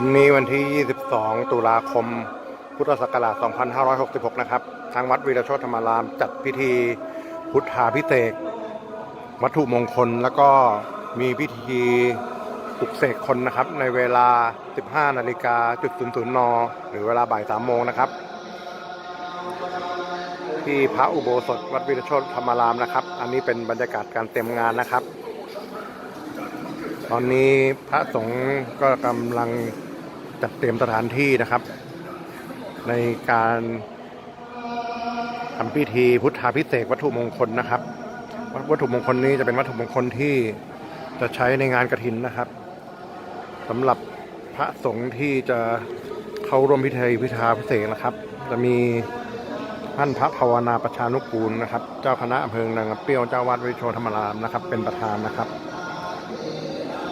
วันนี้วันที่ 22 ตุลาคม พุทธศักราช 2566 นะครับ ทางวัดวีรชธธรรมารามจัดพิธีพุทธาพิเศษวัตถุมงคลแล้วก็มีพิธีปลุกเสกคนนะครับ ในเวลา 15 นาฬิกาจุด00น หรือเวลาบ่าย 3 โมงนะครับ ที่พระอุโบสถวัดวีรชธธรรมารามนะครับ อันนี้เป็นบรรยากาศการเต็มงานนะครับ ตอนนี้พระสงฆ์ก็กำลัง จัดเตรียมสถานที่นะครับ ในการทำพิธีพุทธาพิเศษวัตถุมงคลนะครับ วัตถุมงคลนี้จะเป็นวัตถุมงคลที่จะใช้ในงานกระถินนะครับสำหรับพระสงฆ์ที่จะเข้าร่วมพิธีพิธาพิเศษนะครับ จะมีท่านพระภาวนาประชานุกูลนะครับ เจ้าคณะอำเภอนางเปรี้ยวเจ้าวัดวิโชธรรมรามนะครับ เป็นประธานนะครับ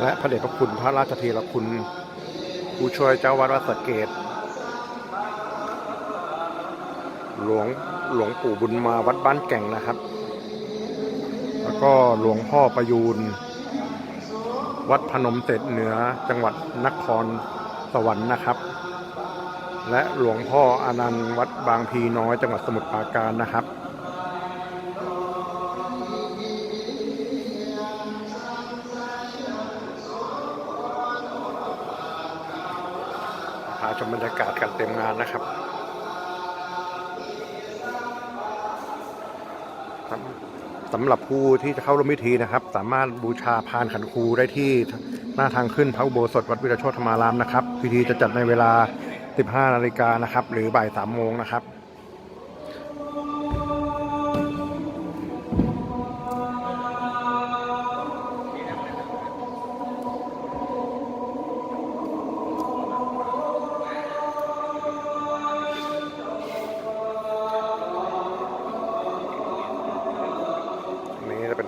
และพระเดชพระคุณพระราชธีรคุณ ผู้ช่วยเจ้าวัดวัดสะเกต หลวงหลวงปู่บุญมาวัดบ้านแก่งนะครับ แล้วก็หลวงพ่อประยูน วัดพนมเสร็จเหนือจังหวัดนครสวรรค์นะครับ และหลวงพ่ออานันต์วัดบางพีน้อยจังหวัดสมุทรปราการนะครับ พาชมบรรยากาศการเต็มงานนะครับสำหรับผู้ที่จะเข้าร่วมพิธีนะครับ สามารถบูชาพานขันครูได้ที่หน้าทางขึ้นพระอุโบสถวัดวิรโชธธรรมารามนะครับ พิธีจะจัดในเวลา 15 นาฬิกานะครับ หรือบ่าย 3 โมงนะครับ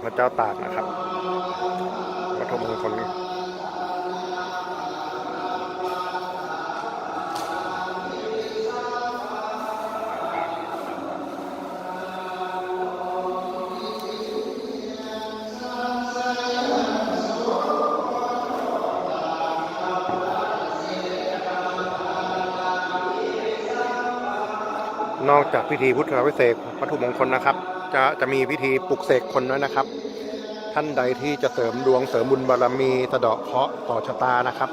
พระเจ้าตากนะครับพระธมงคลนี้ นอกจากพิธีพุทธาพิเศษวัตถุมงคลนะครับ จะจะมีพิธีปลุกเสกคนด้วยนะครับ ท่านใดที่จะเสริมดวงเสริมบุญบารมีสะเดาะเคราะห์ต่อชะตานะครับ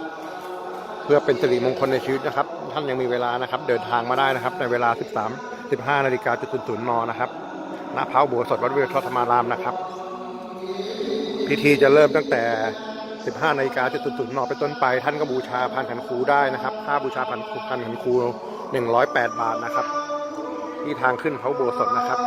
เพื่อเป็นสิริมงคลในชีวิตนะครับ ท่านยังมีเวลานะครับ เดินทางมาได้นะครับ ในเวลา 13 15นาฬิกาจุดศูนย์นนะครับณพระอุโบสถวัดเวทธรรมารามนะครับ พิธีจะเริ่มตั้งแต่ 15นาฬิกาจุดศูนย์นเป็นต้นไป ท่านก็บูชาพันขันครูได้นะครับ ค่าบูชาพันพันขันครู108 บาทนะครับ ที่ทางขึ้นเขาโบสถนะครับ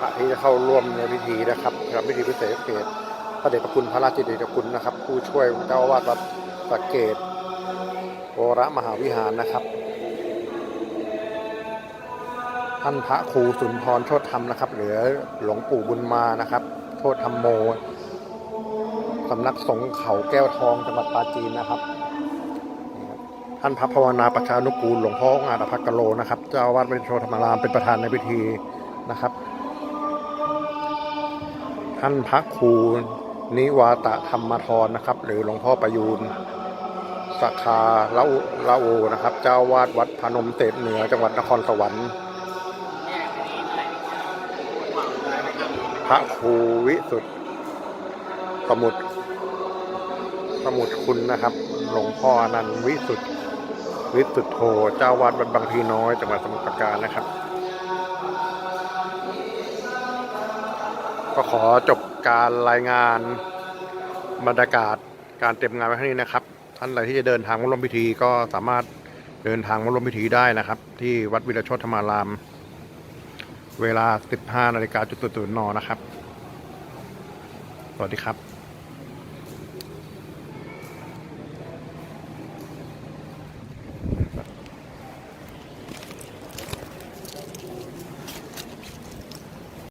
พระที่จะเข้าร่วมในพิธีนะครับกับพิธีพิเศษเกตพระเดชพระคุณพระราชเดชคุณนะครับ ผู้ช่วยเจ้าอาวาดวัดสะเกตโวรมหาวิหารนะครับ ท่านพระครูสุนทรโชติธรรมนะครับหรือหลวงปู่บุญมานะครับโชตธรรมโมสำนักสงฆ์เขาแก้วทองจังหวัดปราจีนนะครับท่านพระภาวนาประชานุกูลหลวงพ่อองาจอภักโลนะครับ เจ้าอาวาสวิโชธรรมารามเป็นประธานในพิธีนะครับ ท่านพระครูนิวาตะธรรมทรนะครับ หรือหลวงพ่อประยูนสาขาละอุละโอนะครับ เจ้าวาดวัดพนมเตดเหนือจังหวัดนครสวรรค์พระครูวิสุทธิ์สมุทรสมุทรคุณนะครับ หลวงพ่ออนันต์วิสุทธิ์วิสุทธโธเจ้าวาดวัดบางพีน้อยจังหวัดสมุทรปราการนะครับ ก็ขอจบการรายงานบรรยากาศการเตรียมงานไว้ท่านี้นะครับ ท่านใดที่จะเดินทางมาร่วมพิธีก็สามารถเดินทางมาร่วมพิธีได้นะครับ ที่วัดวิรชดธรรมาราม เวลา 15นาฬิกาจุดตุนนนะครับ สวัสดีครับ